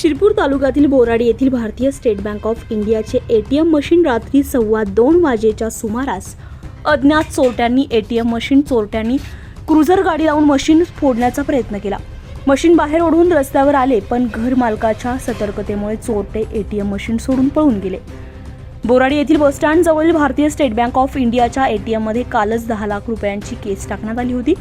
शिरपूर तालुक्यातील बोराडी येथील भारतीय स्टेट बँक ऑफ इंडियाचे एटीएम मशीन रात्री सव्वा दोन वाजेच्या सुमारास अज्ञात चोरट्यांनी एटीएम मशीन चोरट्यांनी क्रुझर गाडी लावून मशीन फोडण्याचा प्रयत्न केला. मशीन बाहेर ओढून रस्त्यावर आले पण घर मालकाच्या सतर्कतेमुळे चोरटे एटीएम मशीन सोडून पळून गेले. बोराडी येथील बसस्टँड जवळील भारतीय स्टेट बँक ऑफ इंडियाच्या एटीएममध्ये कालच दहा लाख रुपयांची केस टाकण्यात आली होती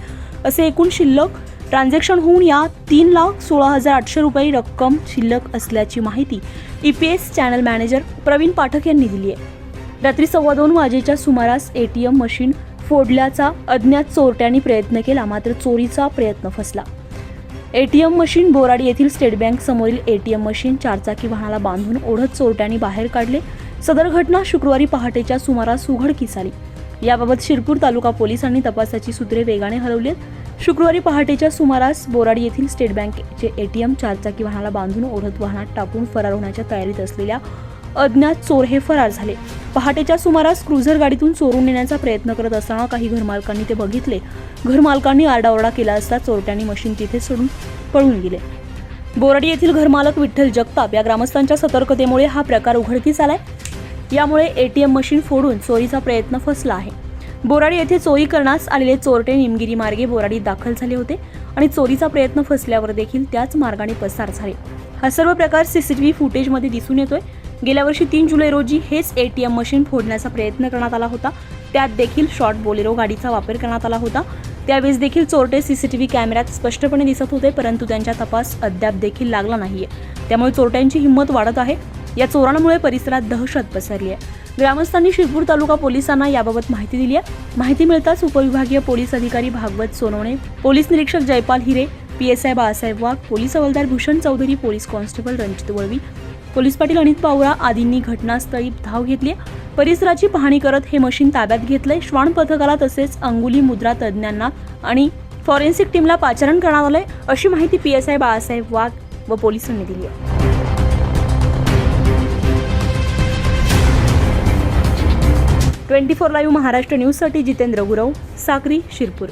असे एकूण शिल्लक ट्रान्झॅक्शन होऊन या तीन लाख सोळा हजार आठशे रुपये रक्कम शिल्लक असल्याची माहिती E P S channel manager Pravin Pathak यांनी दिली आहे. रात्री सव्वा दोन वाजेच्या सुमारास ए टी एम मशीन फोडल्याचा अज्ञात चोरट्यांनी प्रयत्न केला मात्र चोरीचा प्रयत्न फसला. एटीएम मशीन बोराडी येथील स्टेट बँक समोरील एटीएम मशीन चारचाकी वाहनाला बांधून ओढत चोरट्यांनी बाहेर काढले. सदर घटना शुक्रवारी पहाटेच्या सुमारास उघडकीस आली. याबाबत शिरपूर तालुका पोलिसांनी तपासाची सूत्रे वेगाने हलवली आहेत. शुक्रवारी पहाटेच्या सुमारास बोराडी येथील स्टेट बँकेचे एटीएम चारचाकी वाहनाला बांधून ओढत वाहनात टाकून फरार होण्याच्या तयारीत असलेल्या अज्ञात चोर हे फरार झाले. पहाटेच्या सुमारास क्रुझर गाडीतून चोरून नेण्याचा प्रयत्न करत असताना काही घरमालकांनी ते बघितले. घरमालकांनी आरडाओरडा केला असता चोरट्यांनी मशीन तिथे सोडून पळून गेले. बोराडी येथील घरमालक विठ्ठल जगताप या ग्रामस्थांच्या सतर्कतेमुळे हा प्रकार उघडकीस आलाय. यामुळे एटीएम मशीन फोडून चोरीचा प्रयत्न फसला आहे. बोराडी येथे चोरी करण्यास आलेले चोरटे निमगिरी मार्गे बोराडीत दाखल झाले होते आणि चोरीचा प्रयत्न फसल्यावर देखील त्याच मार्गाने पसार झाले. हा सर्व प्रकार सीसीटीव्ही फुटेजमध्ये दिसून येतोय. गेल्या वर्षी तीन जुलै रोजी हेच एटीएम मशीन फोडण्याचा प्रयत्न करण्यात आला होता. त्यात देखील शॉर्ट बोलेरो गाडीचा वापर करण्यात आला होता. त्यावेळेस देखील चोरटे सीसीटीव्ही कॅमेऱ्यात स्पष्टपणे दिसत होते परंतु त्यांचा तपास अद्याप देखील लागला नाहीये. त्यामुळे चोरट्यांची हिंमत वाढत आहे. या चोरांमुळे परिसरात दहशत पसरली आहे. ग्रामस्थांनी शिरपूर तालुका पोलिसांना याबाबत माहिती दिली आहे. माहिती मिळताच उपविभागीय पोलीस अधिकारी भागवत सोनवणे पोलीस निरीक्षक Jaypal Hire P S I Balasaheb Wagh police हवालदार Bhushan Chaudhari police constable Ranjit Valvi police Patil Anit Pawara आदींनी घटनास्थळी धाव घेतली आहे. परिसराची पाहणी करत हे मशीन ताब्यात घेतलंय. श्वान पथकाला तसेच अंगुली मुद्रा तज्ज्ञांना आणि फॉरेन्सिक टीमला पाचारण करण्यात आलंय अशी माहिती P S I Balasaheb Wagh व पोलिसांनी दिली आहे. ट्वेंटी फोर लाईव्ह महाराष्ट्र न्यूजसाठी जितेंद्र गुरव साक्री शिरपूर.